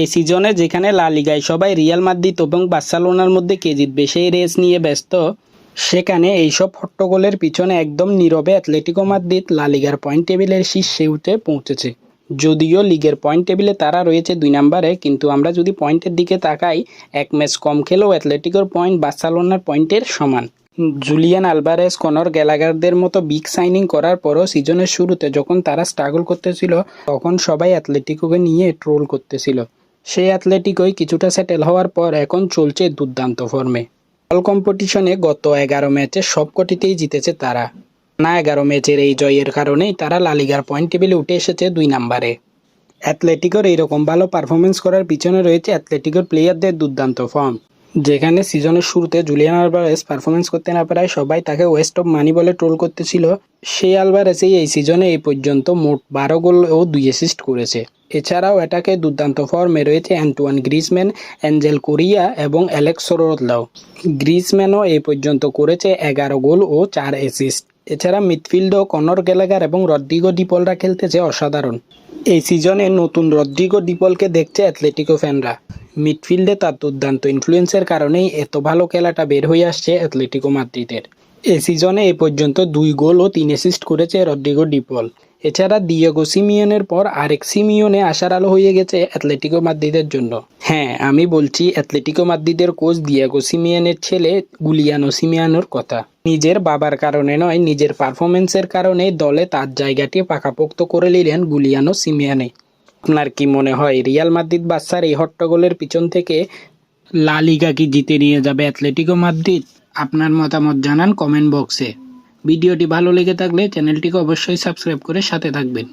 এই সিজনে যেখানে লা লিগায় সবাই রিয়াল মাদ্রিদ এবং বার্সেলোনার মধ্যে কে জিতবে সেই রেস নিয়ে ব্যস্ত, সেখানে এইসব হট্টগোলের পিছনে একদম নীরবে অ্যাথলেটিকো মাদ্রিদ লা লিগার পয়েন্ট টেবিলের শীর্ষে উঠে পৌঁছেছে। যদিও লিগের পয়েন্ট টেবিলে তারা রয়েছে দুই নম্বরে, কিন্তু আমরা যদি পয়েন্টের দিকে তাকাই, এক ম্যাচ কম খেলেও অ্যাথলেটিকোর পয়েন্ট বার্সেলোনার পয়েন্টের সমান। জুলিয়ান আলভারেস, কনর গ্যালাগারদের মতো বিগ সাইনিং করার পরও সিজনের শুরুতে যখন তারা স্ট্রাগল করতেছিল, তখন সবাই অ্যাথলেটিকোকে নিয়ে ট্রোল করতেছিল। সেই অ্যাথলেটিকোই কিছুটা সেটেল হওয়ার পর এখন চলছে দুর্দান্ত ফর্মে। অল কম্পিটিশনে গত এগারো ম্যাচে সবকটিতেই জিতেছে তারা। না এগারো ম্যাচের এই জয়ের কারণেই তারা লালিগার পয়েন্ট টেবিলে উঠে এসেছে দুই নম্বরে। অ্যাথলেটিকোর এইরকম ভালো পারফরমেন্স করার পিছনে রয়েছে অ্যাথলেটিকোর প্লেয়ারদের দুর্দান্ত ফর্ম। যেখানে সিজনের শুরুতে জুলিয়ান আলভারেস পারফরমেন্স করতে না পারায় সবাই তাকে ওয়েস্ট অফ মানি বলে ট্রোল করতেছিল। সেই আলভারেসেই এই সিজনে এই পর্যন্ত মোট বারো গোল ও দুই অ্যাসিস্ট করেছে। এছাড়াও এটাকে দুর্দান্ত ফর্মে রয়েছে অ্যান্টুয়ান গ্রিজম্যান অ্যাঞ্জেল কোরিয়া এবং অ্যালেক্স সোরোদলাও গ্রিজম্যানও এই পর্যন্ত করেছে এগারো গোল ও চার অ্যাসিস্ট এছাড়া মিডফিল্ডও কনর গ্যালাগার এবং রদ্রিগো ডিপলরা খেলতেছে অসাধারণ। এই সিজনে নতুন রদ্রিগো ডিপলকে দেখছে অ্যাথলেটিকো ফ্যানরা। মিডফিল্ডে তার দুর্দান্ত ইনফ্লুয়েন্সের কারণেই এত ভালো খেলাটা বের হয়ে আসছে অ্যাথলেটিকো মাদ্রিদের। এই সিজনে এ পর্যন্ত দুই গোল ও তিন অ্যাসিস্ট করেছে রদ্রিগো ডিপল। এছাড়া দিয়েগো সিমিয়নের পর আরেক সিমিয়নে আসার আলো হয়ে গেছে অ্যাথলেটিকো মাদ্রিদের জন্য। হ্যাঁ আমি বলছি অ্যাথলেটিকো মাদ্রিদের কোচ দিয়েগো সিমিয়নের ছেলে গুলিয়ানো সিমিয়ানোর কথা। নিজের বাবার কারণে নয়, নিজের পারফরমেন্সের কারণে দলে তার জায়গাটি পাকাপোক্ত করে নিলেন গুলিয়ানো সিমিয়ানে। আপনার কি মনে হয় রিয়াল মাদ্রিদ বাচ্চার এই হট্টগোলের পিছন থেকে লা লিগা কি জিতে নিয়ে যাবে অ্যাথলেটিকো মাদ্রিদ? আপনার মতামত জানান কমেন্ট বক্সে। ভিডিওটি ভালো লেগে থাকলে চ্যানেলটিকে অবশ্যই সাবস্ক্রাইব করে সাথে থাকবেন।